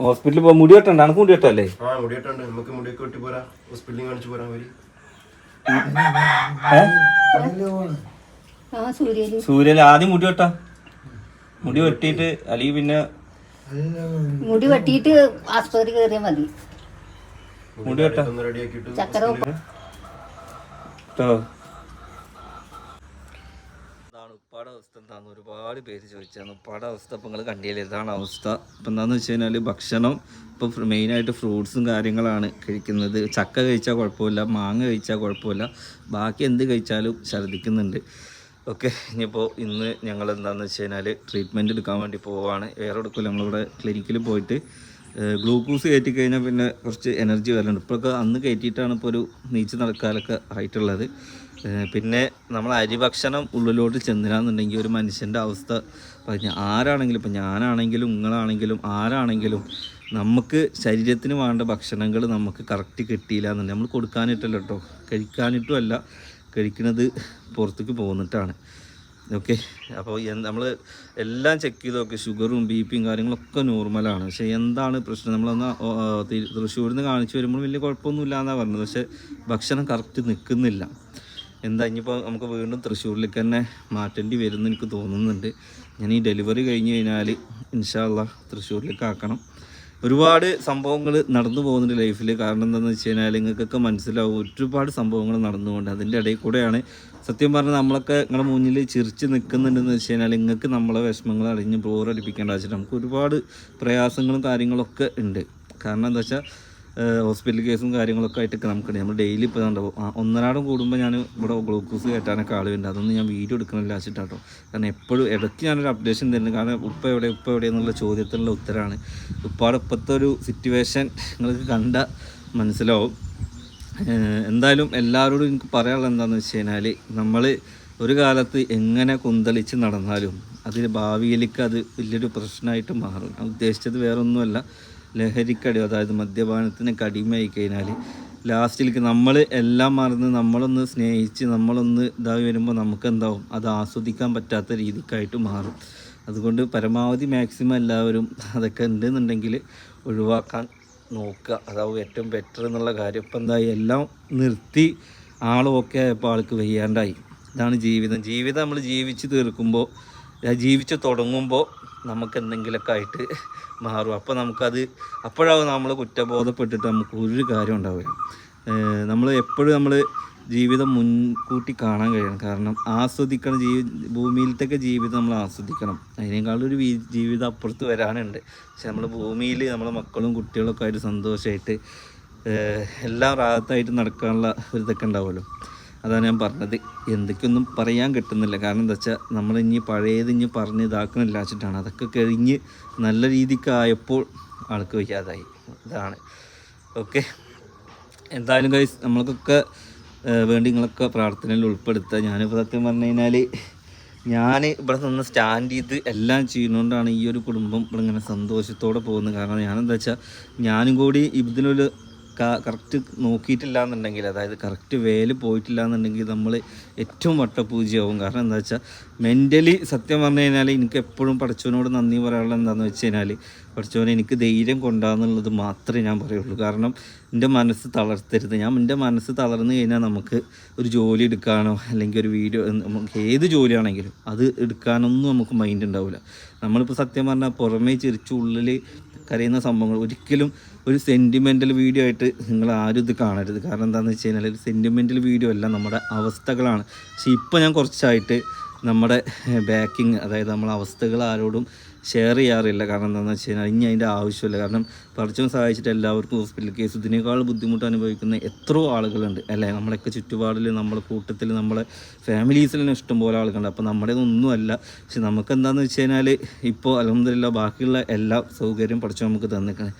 ഹോസ്പിറ്റലിൽ പോ മുടി വെട്ടണ്ട അനക്ക് മുടി വെട്ടല്ലേ ആ മുടി മുടിയിട്ടുണ്ട് നമുക്ക് മുടിയൊക്കെ വെട്ടി പോരാ. ഹോസ്പിറ്റലിൽ കാണിച്ചു പോരാൻ വരി. ആ സൂര്യൽ സൂര്യയിൽ ആദ്യം മുടി വെട്ടാ മുടി വെട്ടിയിട്ട് അല്ലെങ്കിൽ പിന്നെ മുടി വെട്ടിയിട്ട് ആസ്പത്രി കയറിയാൽ മതി. മുടി വെട്ടാ. ചക്കര കേട്ടോ ഇതാണ് ഉപ്പാടെ അവസ്ഥ എന്താണെന്ന് ഒരുപാട് പേര് ചോദിച്ചാണ്. ഉപ്പാടെ അവസ്ഥ ഇപ്പം നിങ്ങൾ കണ്ടില്ലേ ഇതാണ് അവസ്ഥ. ഇപ്പം എന്താണെന്ന് വെച്ച് കഴിഞ്ഞാൽ ഭക്ഷണം ഇപ്പം മെയിനായിട്ട് ഫ്രൂട്ട്സും കാര്യങ്ങളാണ് കഴിക്കുന്നത്. ചക്ക കഴിച്ചാൽ കുഴപ്പമില്ല മാങ്ങ കഴിച്ചാൽ കുഴപ്പമില്ല. ബാക്കി എന്ത് കഴിച്ചാലും ഛർദ്ദിക്കുന്നുണ്ട്. ഓക്കെ ഇനിയിപ്പോൾ ഇന്ന് ഞങ്ങൾ എന്താണെന്ന് വെച്ച് കഴിഞ്ഞാൽ ട്രീറ്റ്മെന്റ് എടുക്കാൻ വേണ്ടി പോവുകയാണ് വേറെ എടുക്കില്ല നമ്മളിവിടെ ക്ലിനിക്കിൽ പോയിട്ട് ഗ്ലൂക്കോസ് കയറ്റി കഴിഞ്ഞാൽ പിന്നെ കുറച്ച് എനർജി വരലുണ്ട്. ഇപ്പോഴൊക്കെ അന്ന് കയറ്റിയിട്ടാണ് ഇപ്പോൾ ഒരു നീച്ച് നടക്കാനൊക്കെ ആയിട്ടുള്ളത്. പിന്നെ നമ്മൾ അരിഭക്ഷണം ഉള്ളിലോട്ട് ചെന്നിരാന്നുണ്ടെങ്കിൽ ഒരു മനുഷ്യന്റെ അവസ്ഥ. പറഞ്ഞ ആരാണെങ്കിലും ഇപ്പം ഞാനാണെങ്കിലും നിങ്ങളാണെങ്കിലും ആരാണെങ്കിലും നമുക്ക് ശരീരത്തിന് വേണ്ട ഭക്ഷണങ്ങൾ നമുക്ക് കറക്റ്റ് കിട്ടിയില്ല എന്നുണ്ടെങ്കിൽ നമ്മൾ കൊടുക്കാനിട്ടല്ല കേട്ടോ കഴിക്കാനിട്ടും അല്ല. കഴിക്കുന്നത് പുറത്തേക്ക് പോകുന്നിട്ടാണ് ഓക്കെ? അപ്പോൾ നമ്മൾ എല്ലാം ചെക്ക് ചെയ്ത് നോക്കി. ഷുഗറും ബി പിയും കാര്യങ്ങളൊക്കെ നോർമലാണ് പക്ഷേ എന്താണ് പ്രശ്നം? നമ്മളൊന്ന് തൃശ്ശൂരിൽ നിന്ന് കാണിച്ചു വരുമ്പോൾ വലിയ കുഴപ്പമൊന്നുമില്ല എന്നാണ് പറഞ്ഞത്. പക്ഷേ ഭക്ഷണം കറക്റ്റ് നിൽക്കുന്നില്ല. എന്താ ഇനിയിപ്പോൾ നമുക്ക് വീണ്ടും തൃശ്ശൂരിലേക്ക് തന്നെ മാറ്റേണ്ടി വരുമെന്ന് എനിക്ക് തോന്നുന്നുണ്ട്. ഞാൻ ഈ ഡെലിവറി കഴിഞ്ഞ് കഴിഞ്ഞാൽ ഇൻഷാല്ല തൃശ്ശൂരിലേക്ക് ആക്കണം. ഒരുപാട് സംഭവങ്ങൾ നടന്നു പോകുന്നുണ്ട് ലൈഫിൽ കാരണം എന്താണെന്ന് വെച്ച് കഴിഞ്ഞാൽ നിങ്ങൾക്കൊക്കെ മനസ്സിലാവും ഒരുപാട് സംഭവങ്ങൾ നടന്നുകൊണ്ട് അതിന്റെ ഇടയിൽ കൂടെയാണ്. സത്യം പറഞ്ഞാൽ നമ്മളൊക്കെ നിങ്ങളുടെ മുന്നിൽ ചിരിച്ച് നിൽക്കുന്നുണ്ടെന്ന് വെച്ച് കഴിഞ്ഞാൽ നിങ്ങൾക്ക് നമ്മളെ വിഷമങ്ങൾ അറിഞ്ഞ് ബോറടിപ്പിക്കേണ്ട വെച്ചിട്ട് നമുക്ക് ഒരുപാട് പ്രയാസങ്ങളും കാര്യങ്ങളൊക്കെ ഉണ്ട്. കാരണം എന്താ വെച്ചാൽ ഹോസ്പിറ്റൽ കേസും കാര്യങ്ങളൊക്കെ ആയിട്ടൊക്കെ നമുക്കുണ്ട്. നമ്മൾ ഡെയിലി ഇപ്പോൾ ഉണ്ടാവും ഒന്നരാടം കൂടുമ്പോൾ ഞാൻ ഇവിടെ ഗ്ലൂക്കോസ് കയറ്റാനൊക്കെ ആളുണ്ട് അതൊന്നും ഞാൻ വീഡിയോ എടുക്കണില്ല വെച്ചിട്ടാട്ടോ കാരണം എപ്പോഴും ഇടയ്ക്ക് ഞാനൊരു അപ്ഡേഷൻ തരുന്നു കാരണം ഉപ്പ എവിടെ ഉപ്പ എവിടെ എന്നുള്ള ചോദ്യത്തിനുള്ള ഉത്തരമാണ് ഉപ്പാടെ ഇപ്പോഴത്തെ ഒരു സിറ്റുവേഷൻ നിങ്ങൾക്ക് കണ്ട മനസ്സിലാവും. എന്തായാലും എല്ലാവരോടും എനിക്ക് പറയാനുള്ളത് എന്താണെന്ന് വെച്ച് കഴിഞ്ഞാൽ നമ്മൾ ഒരു കാലത്ത് എങ്ങനെ കുന്തളിച്ച് നടന്നാലും അതിൽ ഭാവിയിലേക്ക് അത് വലിയൊരു പ്രശ്നമായിട്ട് മാറും. ഉദ്ദേശിച്ചത് വേറൊന്നുമല്ല. ലഹരിക്കടി അതായത് മദ്യപാനത്തിനൊക്കെ അടിമയായി കഴിഞ്ഞാൽ ലാസ്റ്റിലേക്ക് നമ്മൾ എല്ലാം മറന്ന് നമ്മളൊന്ന് സ്നേഹിച്ച് നമ്മളൊന്ന് ഇതായി വരുമ്പോൾ നമുക്കെന്താവും? അത് ആസ്വദിക്കാൻ പറ്റാത്ത രീതിക്കായിട്ട് മാറും. അതുകൊണ്ട് പരമാവധി മാക്സിമം എല്ലാവരും അതൊക്കെ ഉണ്ടെന്നുണ്ടെങ്കിൽ ഒഴിവാക്കാൻ നോക്കുക. അതാവും ഏറ്റവും ബെറ്റർ എന്നുള്ള കാര്യം. ഇപ്പം എന്തായി? എല്ലാം നിർത്തി ആൾ ഓക്കെ ആയപ്പോൾ ആൾക്ക് വയ്യാണ്ടായി. ഇതാണ് ജീവിതം. ജീവിതം നമ്മൾ ജീവിച്ച് തീർക്കുമ്പോൾ ജീവിച്ച് തുടങ്ങുമ്പോൾ നമുക്ക് എന്തെങ്കിലുമൊക്കെ ആയിട്ട് മാറും. അപ്പോൾ നമുക്കത് അപ്പോഴാവും നമ്മൾ കുറ്റബോധപ്പെട്ടിട്ട് നമുക്ക് ഒരു കാര്യം ഉണ്ടാവില്ല നമ്മൾ എപ്പോഴും നമ്മൾ ജീവിതം മുൻകൂട്ടി കാണാൻ കഴിയണം. കാരണം ആസ്വദിക്കണം ജീവി ഭൂമിയിലത്തൊക്കെ ജീവിതം നമ്മൾ ആസ്വദിക്കണം. അതിനേക്കാളും ഒരു ജീവിതം അപ്പുറത്ത് വരാനുണ്ട്. പക്ഷെ നമ്മൾ ഭൂമിയിൽ നമ്മളെ മക്കളും കുട്ടികളൊക്കെ ആയിട്ട് സന്തോഷമായിട്ട് എല്ലാ റാഹത്തായിട്ട് നടക്കാനുള്ള ഒരു ഇതൊക്കെ ഉണ്ടാവുമല്ലോ. അതാണ് ഞാൻ പറഞ്ഞത്. എന്തൊക്കെയൊന്നും പറയാൻ കിട്ടുന്നില്ല. കാരണം എന്താ വെച്ചാൽ ഇനി പഴയത് ഇനി പറഞ്ഞ് ഇതാക്കണില്ല വെച്ചിട്ടാണ്. അതൊക്കെ കഴിഞ്ഞ് നല്ല രീതിക്കായപ്പോൾ ആൾക്ക് വയ്യാതായി. ഇതാണ്. ഓക്കെ. എന്തായാലും കൈസ് നമ്മൾക്കൊക്കെ വേണ്ടി നിങ്ങളൊക്കെ പ്രാർത്ഥനയിൽ ഉൾപ്പെടുത്തുക. ഞാനിപ്പോൾ സത്യം പറഞ്ഞു കഴിഞ്ഞാൽ ഞാൻ ഇവിടെ നിന്ന് സ്റ്റാൻഡ് ചെയ്ത് എല്ലാം ചെയ്യുന്നതുകൊണ്ടാണ് ഈ ഒരു കുടുംബം ഇവിടെ ഇങ്ങനെ സന്തോഷത്തോടെ പോകുന്നത്. കാരണം ഞാനെന്താ വെച്ചാൽ ഞാനും കൂടി ഇതിനൊരു കറക്റ്റ് നോക്കിയിട്ടില്ല എന്നുണ്ടെങ്കിൽ അതായത് കറക്റ്റ് വേൽ പോയിട്ടില്ല എന്നുണ്ടെങ്കിൽ നമ്മൾ ഏറ്റവും വട്ടപൂജയാവും കാരണം എന്താ വെച്ചാൽ മെന്റലി സത്യം പറഞ്ഞു കഴിഞ്ഞാൽ എനിക്ക് എപ്പോഴും പഠിച്ചവനോട് നന്ദി പറയാനുള്ളത് എന്താണെന്ന് വെച്ച് കഴിഞ്ഞാൽ പഠിച്ചവനെ എനിക്ക് ധൈര്യം കൊണ്ടാന്നുള്ളത് മാത്രമേ ഞാൻ പറയുള്ളൂ. കാരണം എന്റെ മനസ്സ് തളർത്തരുത്. ഞാൻ എന്റെ മനസ്സ് തളർന്നു കഴിഞ്ഞാൽ നമുക്ക് ഒരു ജോലി എടുക്കാനോ അല്ലെങ്കിൽ ഒരു വീഡിയോ നമുക്ക് ഏത് ജോലിയാണെങ്കിലും അത് എടുക്കാനൊന്നും നമുക്ക് മൈൻഡ് ഉണ്ടാവില്ല. നമ്മളിപ്പോൾ സത്യം പറഞ്ഞാൽ പുറമേ ചിരിച്ചുള്ളിൽ കരയുന്ന സംഭവങ്ങൾ ഒരിക്കലും ഒരു സെന്റിമെന്റൽ വീഡിയോ ആയിട്ട് നിങ്ങൾ ആരും ഇത് കാണരുത്. കാരണം എന്താണെന്ന് വെച്ച് കഴിഞ്ഞാൽ ഒരു സെന്റിമെന്റൽ വീഡിയോ അല്ല നമ്മുടെ അവസ്ഥകളാണ്. പക്ഷേ ഇപ്പോൾ ഞാൻ കുറച്ചായിട്ട് നമ്മുടെ ബാക്കിങ് അതായത് നമ്മളെ അവസ്ഥകൾ ആരോടും ഷെയർ ചെയ്യാറില്ല. കാരണം എന്താണെന്ന് വെച്ച് കഴിഞ്ഞാൽ ഇനി അതിന്റെ ആവശ്യമില്ല. കാരണം പഠിച്ചും സഹായിച്ചിട്ട് എല്ലാവർക്കും ഹോസ്പിറ്റൽ കേസ് ഇതിനേക്കാൾ ബുദ്ധിമുട്ട് അനുഭവിക്കുന്ന എത്രയോ ആളുകളുണ്ട്. അല്ലേ? നമ്മളൊക്കെ ചുറ്റുപാടിൽ നമ്മളെ കൂട്ടത്തിൽ നമ്മളെ ഫാമിലീസിൽ തന്നെ ഇഷ്ടംപോലെ ആളുകളുണ്ട്. അപ്പോൾ നമ്മുടെ ഒന്നുമല്ല. പക്ഷെ നമുക്ക് എന്താണെന്ന് വെച്ച് കഴിഞ്ഞാൽ ഇപ്പോൾ അലഹമില്ല ബാക്കിയുള്ള എല്ലാ സൗകര്യം പഠിച്ചു നമുക്ക് തന്നിക്കണേ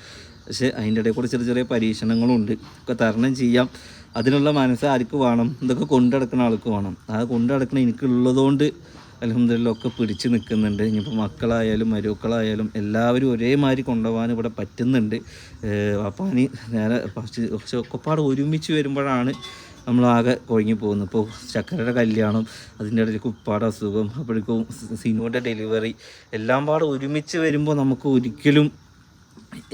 പക്ഷേ അതിന്റെ ഇടയിൽ കൂടെ ചെറിയ ചെറിയ പരീക്ഷണങ്ങളുണ്ട്. ഒക്കെ തരണം ചെയ്യാം. അതിനുള്ള മനസ്സ് ആർക്ക് വേണം? ഇതൊക്കെ കൊണ്ടടക്കുന്ന ആൾക്ക് വേണം. അത് കൊണ്ടുനടക്കുന്ന എനിക്കുള്ളതുകൊണ്ട് അലഹമില്ല ഒക്കെ പിടിച്ച് നിൽക്കുന്നുണ്ട്. ഇനിയിപ്പോൾ മക്കളായാലും മരുക്കളായാലും എല്ലാവരും ഒരേമാതിരി കൊണ്ടുപോകാൻ ഇവിടെ പറ്റുന്നുണ്ട്. അപ്പാനി നേരെ കുറച്ച് ഒക്കെപ്പാട് ഒരുമിച്ച് വരുമ്പോഴാണ് നമ്മളാകെ കുഴങ്ങി പോകുന്നത്. ഇപ്പോൾ ചക്കരയുടെ കല്യാണം അതിന്റെ ഇടയിൽ കുപ്പാട് അസുഖം അപ്പോഴേക്കും സിനുവിന്റെ ഡെലിവറി എല്ലാം പാടെ ഒരുമിച്ച് വരുമ്പോൾ നമുക്ക് ഒരിക്കലും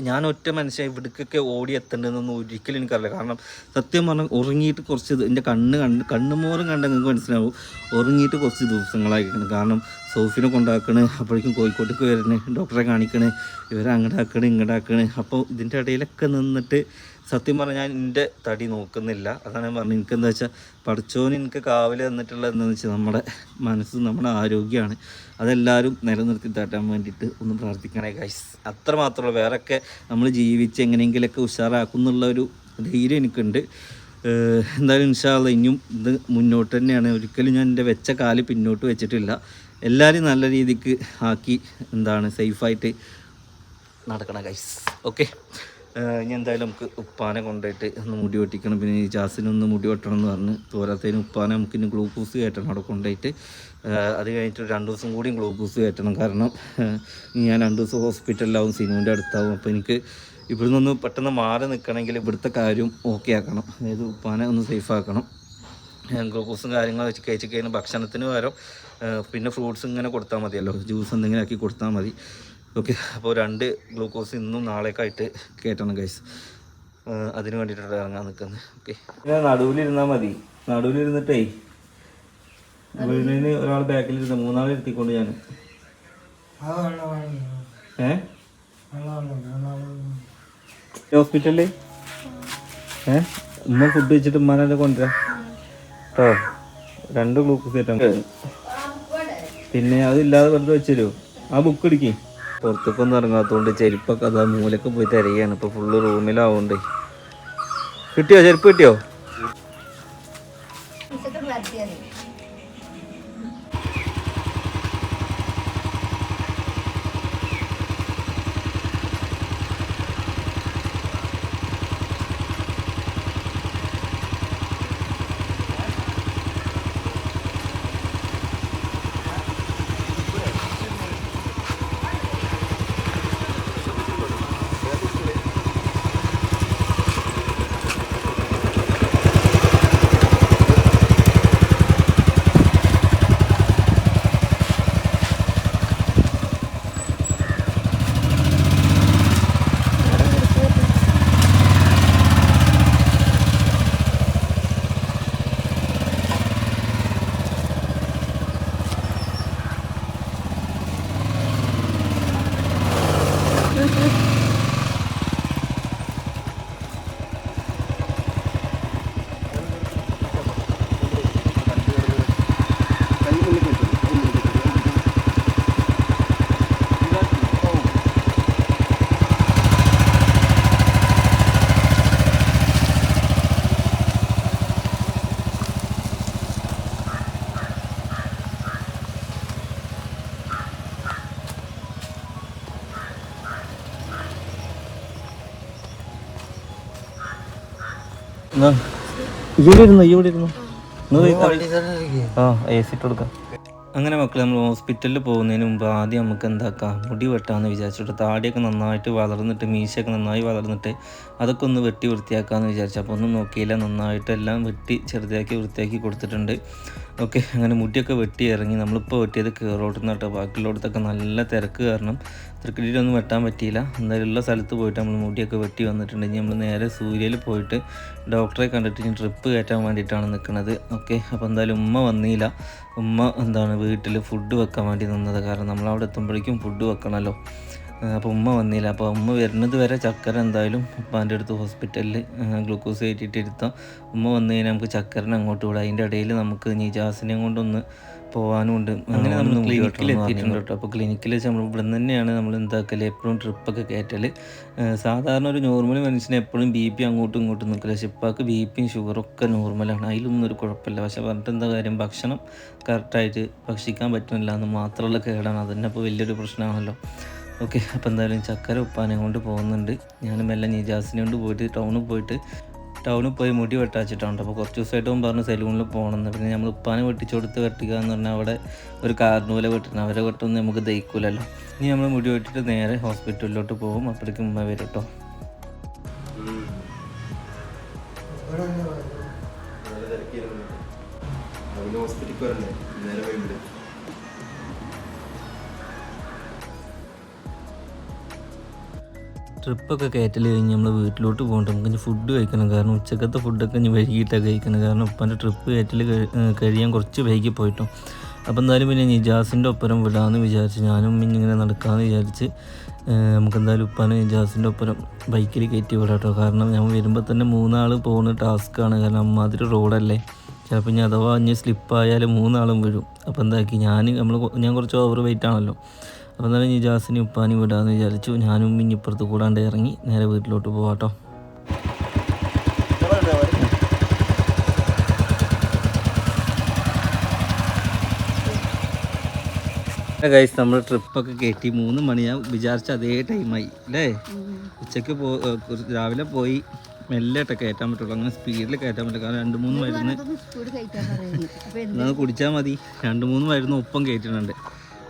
ഞാൻ ഒറ്റ മനുഷ്യൻ ഇവിടേക്കൊക്കെ ഓടി എത്തേണ്ടതെന്നൊന്നും ഒരിക്കലും എനിക്കറിയില്ല. കാരണം സത്യം പറഞ്ഞാൽ ഉറങ്ങിയിട്ട് കുറച്ച് എന്റെ കണ്ണ് കണ്ട് കണ്ണുമോറും കണ്ട നിങ്ങൾക്ക് മനസ്സിലാവും. ഉറങ്ങിയിട്ട് കുറച്ച് ദിവസങ്ങളായിരിക്കണം. കാരണം സോഫിനെ കൊണ്ടാക്കണേ അപ്പോഴേക്കും കോഴിക്കോട്ടേക്ക് വരണേ ഡോക്ടറെ കാണിക്കണേ ഇവരെ അങ്ങോട്ടാക്കണേ ഇങ്ങോട്ടാക്കണേ അപ്പോൾ ഇതിന്റെ ഇടയിലൊക്കെ നിന്നിട്ട് സത്യം പറഞ്ഞാൽ ഞാൻ എന്റെ തടി നോക്കുന്നില്ല. അതാണ് ഞാൻ പറഞ്ഞത്. എനിക്കെന്താ വെച്ചാൽ പഠിച്ചോന് എനിക്ക് കാവൽ തന്നിട്ടുള്ളത് എന്താണെന്ന് വെച്ചാൽ നമ്മുടെ മനസ്സ് നമ്മുടെ ആരോഗ്യമാണ് അതെല്ലാവരും നിലനിർത്തി തട്ടാൻ വേണ്ടിയിട്ട് ഒന്ന് പ്രാർത്ഥിക്കണേ ഗൈസ് അത്ര മാത്രമല്ല വേറൊക്കെ നമ്മൾ ജീവിച്ച് എങ്ങനെയെങ്കിലുമൊക്കെ ഉഷാറാക്കും എന്നുള്ള ഒരു ധൈര്യം എനിക്കുണ്ട്. എന്തായാലും ഇൻഷാല്ല ഇനിയും ഇത് മുന്നോട്ട് തന്നെയാണ്. ഒരിക്കലും ഞാൻ എന്റെ വെച്ച കാൽ പിന്നോട്ട് വെച്ചിട്ടില്ല. എല്ലാവരും നല്ല രീതിക്ക് ആക്കി എന്താണ് സേഫായിട്ട് നടക്കണം ഗൈസ് ഓക്കെ ഇനി എന്തായാലും നമുക്ക് ഉപ്പാനെ കൊണ്ടുപോയിട്ട് ഒന്ന് മുടി വെട്ടിക്കണം. പിന്നെ ഈ ജാസിനൊന്ന് മുടി വെട്ടണം എന്ന് പറഞ്ഞ് തോരാത്തതിന് ഉപ്പാനെ നമുക്ക് ഇനി ഗ്ലൂക്കോസ് കയറ്റണം അവിടെ കൊണ്ടുപോയിട്ട്. അത് കഴിഞ്ഞിട്ട് രണ്ട് ദിവസം കൂടിയും ഗ്ലൂക്കോസ് കയറ്റണം. കാരണം ഞാൻ രണ്ട് ദിവസം ഹോസ്പിറ്റലിലാവും സിനുവിന്റെ അടുത്താവും. അപ്പോൾ എനിക്ക് ഇവിടെ നിന്ന് പെട്ടെന്ന് മാറി നിൽക്കണമെങ്കിൽ ഇവിടുത്തെ കാര്യം ഓക്കെ ആക്കണം. അതായത് ഉപ്പാനെ ഒന്ന് സേഫ് ആക്കണം. ഗ്ലൂക്കോസും കാര്യങ്ങളും വെച്ച് കഴിച്ച് കഴിഞ്ഞാൽ ഭക്ഷണത്തിന് പകരം പിന്നെ ഫ്രൂട്ട്സ് ഇങ്ങനെ കൊടുത്താൽ മതിയല്ലോ. ജ്യൂസ് എന്തെങ്കിലും ആക്കി കൊടുത്താൽ മതി. ഓക്കെ അപ്പോൾ രണ്ട് ഗ്ലൂക്കോസ് ഇന്നും നാളേക്കായിട്ട് കയറ്റണം ഗൈസ് അതിന് വേണ്ടിയിട്ടാണ് ഇറങ്ങാൻ നിൽക്കുന്നത്. ഓക്കെ. പിന്നെ നടുവിലിരുന്നാൽ മതി. നടുവിലിരുന്നിട്ടേ വീടിന് ഒരാൾ ബാക്കിലിരുന്ന് മൂന്നാളെ ഇരുത്തിക്കൊണ്ട് ഞാൻ ഏ? ഹോസ്പിറ്റലിൽ ഏ? ഉമ്മ ഫുഡ് വെച്ചിട്ട് ഉമ്മാനെ കൊണ്ടുവരാം. കേട്ടോ രണ്ട് ഗ്ലൂക്കോസ് കയറ്റാൻ പിന്നെ അതില്ലാതെ വെറുതെ വെച്ചുതരുമോ ആ ബുക്ക് എടുക്കി. പുറത്തേക്കൊന്നും ഇറങ്ങാത്തതുകൊണ്ട് ചെരുപ്പൊക്കെ അതാ മൂലക്ക് പോയി തിരയാണ്. ഇപ്പൊ ഫുള്ള് റൂമിലാവുകൊണ്ട് കിട്ടിയോ? ചെരുപ്പ് കിട്ടിയോ? ഇവിടെ ഇരുന്നു ഇവിടെ ഇരുന്നു. ആ. എ സി ഇട്ട് കൊടുക്കാം. അങ്ങനെ മക്കൾ നമ്മൾ ഹോസ്പിറ്റലിൽ പോകുന്നതിന് മുമ്പ് ആദ്യം നമുക്ക് എന്താക്കാം? മുടി വെട്ടാമെന്ന് വിചാരിച്ചിട്ട് താടിയൊക്കെ നന്നായിട്ട് വളർന്നിട്ട് മീശയൊക്കെ നന്നായി വളർന്നിട്ട് അതൊക്കെ ഒന്ന് വെട്ടി വൃത്തിയാക്കാമെന്ന് വിചാരിച്ചു. അപ്പോൾ ഒന്നും നോക്കിയില്ല നന്നായിട്ട് എല്ലാം വെട്ടി ചെറുതാക്കി വൃത്തിയാക്കി കൊടുത്തിട്ടുണ്ട്. ഓക്കെ അങ്ങനെ മുടിയൊക്കെ വെട്ടി ഇറങ്ങി. നമ്മളിപ്പോൾ വെട്ടിയത് കയറോട്ടുന്ന കേട്ടോ. ബാക്കിയുള്ളടത്തൊക്കെ നല്ല തിരക്ക് കാരണം തൃക്കടിയിലൊന്നും വെട്ടാൻ പറ്റിയില്ല. എന്തായാലും ഉള്ള സ്ഥലത്ത് പോയിട്ട് നമ്മൾ മുടിയൊക്കെ വെട്ടി വന്നിട്ടുണ്ട്. ഇനി നമ്മൾ നേരെ സൂര്യയിൽ പോയിട്ട് ഡോക്ടറെ കണ്ടിട്ട് ഇനി ട്രിപ്പ് കയറ്റാൻ വേണ്ടിയിട്ടാണ് നിൽക്കുന്നത് ഓക്കെ അപ്പോൾ എന്തായാലും ഉമ്മ വന്നില്ല. ഉമ്മ എന്താണ് വീട്ടിൽ ഫുഡ് വെക്കാൻ വേണ്ടി നിന്നത്? കാരണം നമ്മൾ അവിടെ എത്തുമ്പോഴേക്കും ഫുഡ് വെക്കണമല്ലോ അപ്പോൾ ഉമ്മ വന്നില്ല. അപ്പോൾ ഉമ്മ വരുന്നത് വരെ ചക്കര എന്തായാലും ഉപ്പാന്റെ അടുത്ത് ഹോസ്പിറ്റലിൽ ഗ്ലൂക്കോസ് കയറ്റിയിട്ട് ഇരുത്താം. ഉമ്മ വന്നു കഴിഞ്ഞാൽ നമുക്ക് ചക്കരനെ അങ്ങോട്ട് വിടാം. അതിന്റെ ഇടയിൽ നമുക്ക് നീജാസിനെയും കൊണ്ടൊന്ന് പോകാനും ഉണ്ട് അങ്ങനെ നമ്മൾ ക്ലിനിക്കിൽ എത്തിയിട്ടുണ്ട് കേട്ടോ. അപ്പോൾ ക്ലിനിക്കിൽ വെച്ച് നമ്മൾ ഇവിടെ തന്നെയാണ് നമ്മൾ എന്താക്കൽ? എപ്പോഴും ട്രിപ്പൊക്കെ കയറ്റൽ സാധാരണ ഒരു നോർമൽ മനുഷ്യനെ എപ്പോഴും ബി പി അങ്ങോട്ടും ഇങ്ങോട്ടും നിൽക്കില്ല പക്ഷെ ഇപ്പാക്ക് ബി പിയും ഷുഗറൊക്കെ നോർമലാണ് അതിലൊന്നും ഒരു കുഴപ്പമില്ല. പക്ഷെ പറഞ്ഞിട്ട് എന്താ കാര്യം? ഭക്ഷണം കറക്റ്റായിട്ട് ഭക്ഷിക്കാൻ പറ്റുന്നില്ല എന്ന് മാത്രമുള്ള കേടാണ്. അതന്നെ ഇപ്പോൾ വലിയൊരു പ്രശ്നമാണല്ലോ. ഓക്കെ അപ്പോൾ എന്തായാലും ചക്കര ഉപ്പാനെ കൊണ്ട് പോകുന്നുണ്ട്. ഞാൻ മെല്ലെ നിജാസിനെ കൊണ്ട് പോയിട്ട് ടൗണിൽ പോയിട്ട് ടൗണിൽ പോയി മുടി വെട്ടാച്ചിട്ടുണ്ട് അപ്പോൾ കുറച്ച് ദിവസമായിട്ട് പറഞ്ഞു സലൂണിൽ പോകണമെന്ന്. പിന്നെ നമ്മൾ ഉപ്പാനെ വെട്ടിച്ചു കൊടുത്ത് വെട്ടിക്കുക എന്ന് പറഞ്ഞാൽ അവിടെ ഒരു കാർണൂല വെട്ടണം. അവരെ വെട്ടൊന്നും നമുക്ക് ദഹിക്കൂലല്ലോ. ഇനി നമ്മൾ മുടി വെട്ടിട്ട് നേരെ ഹോസ്പിറ്റലിലോട്ട് പോകും. അപ്പോഴേക്കും ഉമ്മ വരും കേട്ടോ. ഹോസ്പിറ്റലിൽ വരണ്ടേ നേരെ വൈകിട്ട്. ട്രിപ്പൊക്കെ കയറ്റൽ കഴിഞ്ഞ് നമ്മൾ വീട്ടിലോട്ട് പോകണ്ട. നമുക്ക് ഫുഡ് കഴിക്കണം. കാരണം ഉച്ചക്കത്തെ ഫുഡൊക്കെ ഇനി വൈകിട്ടൊക്കെ കഴിക്കണം. കാരണം ഉപ്പാന്റെ ട്രിപ്പ് കയറ്റൽ കഴിയാൻ കുറച്ച് വൈകി പോയിട്ടും. അപ്പോൾ എന്തായാലും പിന്നെ നിജാസിന്റെ ഒപ്പരം വിടാമെന്ന് വിചാരിച്ച് ഞാനും ഇങ്ങനെ നടക്കാമെന്ന് വിചാരിച്ച് നമുക്കെന്തായാലും ഉപ്പാനെ നിജാസിന്റെ ഒപ്പരം ബൈക്കിൽ കയറ്റി വിടാം കേട്ടോ കാരണം ഞാൻ വരുമ്പോൾ തന്നെ മൂന്നാൾ പോകുന്ന ടാസ്ക്കാണ് കാരണം അമ്മാതിരി റോഡല്ലേ. ചിലപ്പോൾ ഇനി അഥവാ ഇനി സ്ലിപ്പായാലും മൂന്നാളും വീഴും അപ്പോൾ എന്താക്കി? ഞാൻ നമ്മൾ ഞാൻ കുറച്ച് ഓവർ വെയിറ്റ് ആണല്ലോ. അപ്പോൾ എന്നാലും നിജാസിനെ ഉപ്പാനി വിടാമെന്ന് വിചാരിച്ചു. ഞാനും ഇനി ഇപ്പുറത്ത് കൂടാണ്ട് ഇറങ്ങി നേരെ വീട്ടിലോട്ട് പോവാട്ടോ ഗൈസ് നമ്മൾ ട്രിപ്പൊക്കെ കയറ്റി മൂന്ന് മണിയാ വിചാരിച്ച അതേ ടൈമായി അല്ലേ ഉച്ചയ്ക്ക് പോ രാവിലെ പോയി മെല്ലായിട്ട് കയറ്റാൻ പറ്റുള്ളൂ. അങ്ങനെ സ്പീഡിൽ കയറ്റാൻ പറ്റില്ല കാരണം രണ്ട് മൂന്ന് മരുന്ന് അപ്പൊ എന്നാൽ കുടിച്ചാൽ മതി. രണ്ട് മൂന്ന് മരുന്ന് ഒപ്പം കയറ്റുന്നുണ്ട്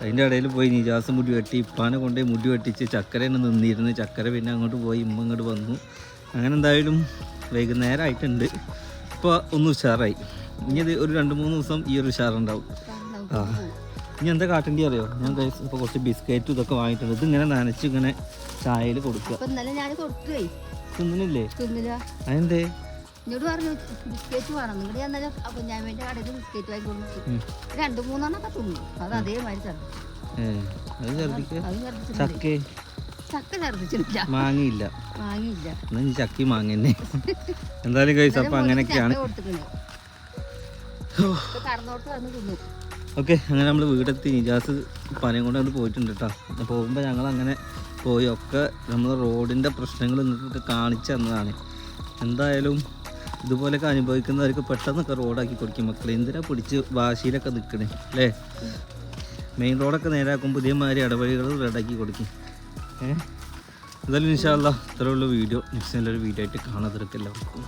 അതിന്റെ ഇടയിൽ പോയി നിജാസ് മുടി വെട്ടി ഇപ്പാനെ കൊണ്ടുപോയി മുടി വെട്ടിച്ച് ചക്കര തന്നെ നിന്നിരുന്ന്. ചക്കര പിന്നെ അങ്ങോട്ട് പോയി ഇമ്മ അങ്ങോട്ട് വന്നു. അങ്ങനെ എന്തായാലും വൈകുന്നേരം ആയിട്ടുണ്ട്. ഇപ്പോൾ ഒന്ന് ഉഷാറായി. ഇനി ഇത് ഒരു രണ്ട് മൂന്ന് ദിവസം ഈ ഒരു ഉഷാറുണ്ടാവും. ആ. ഇനി എന്താ കാട്ടേണ്ടി അറിയോ? ഞാൻ ഇപ്പോൾ കുറച്ച് ബിസ്ക്കറ്റും ഇതൊക്കെ വാങ്ങിയിട്ടുണ്ട്. ഇതിങ്ങനെ നനച്ച് ഇങ്ങനെ ചായയിൽ കൊടുക്കുക. തിന്നണില്ലേ അതെന്തേ? എന്നോട് പറഞ്ഞു ബിസ്ക്കറ്റ് വേണം. നിങ്ങളുടെ ഞാൻ ഇന്നലെ കുഞ്ഞാമേന്റെ കടയിൽ ബിസ്ക്കറ്റ് വാങ്ങി കൊടുത്തു രണ്ട് മൂന്നെണ്ണൊക്കെ തിന്നു. അത് അതേമാതിരി ഛർദ്ദിച്ചിട്ടുണ്ട് ചക്കേ? ഛർദ്ദിച്ചിട്ടില്ല മാങ്ങയില്ല. ഇനി ചക്കി മാങ്ങന്നെ എന്തായാലും കഴിച്ചു. അപ്പം അങ്ങനെയൊക്കെയാണ്. തിന്നു. ഓക്കെ അങ്ങനെ നമ്മൾ വീടെത്തി. നിജാസ് പനയും കൊണ്ട് അത് പോയിട്ടുണ്ട് കേട്ടോ പോകുമ്പോൾ ഞങ്ങൾ അങ്ങനെ പോയി. ഒക്കെ നമ്മൾ റോഡിന്റെ പ്രശ്നങ്ങൾ നിങ്ങൾക്ക് കാണിച്ചു തന്നതാണ്. എന്തായാലും ഇതുപോലെയൊക്കെ അനുഭവിക്കുന്നവർക്ക് പെട്ടെന്നൊക്കെ റോഡാക്കി കൊടുക്കും മക്കളെ. എന്തിനാ പിടിച്ച് വാശിയിലൊക്കെ നിൽക്കണേ അല്ലേ? മെയിൻ റോഡൊക്കെ നേരാക്കും പുതിയമാതിരി ഇടവഴികൾ റെഡാക്കി കൊടുക്കും. ഏഹ് എന്തായാലും ഇൻഷാല്ല ഇത്രയുള്ള വീഡിയോ. നെക്സ്റ്റ് നല്ലൊരു വീഡിയോ ആയിട്ട് കാണാതിരിക്കും എല്ലാവർക്കും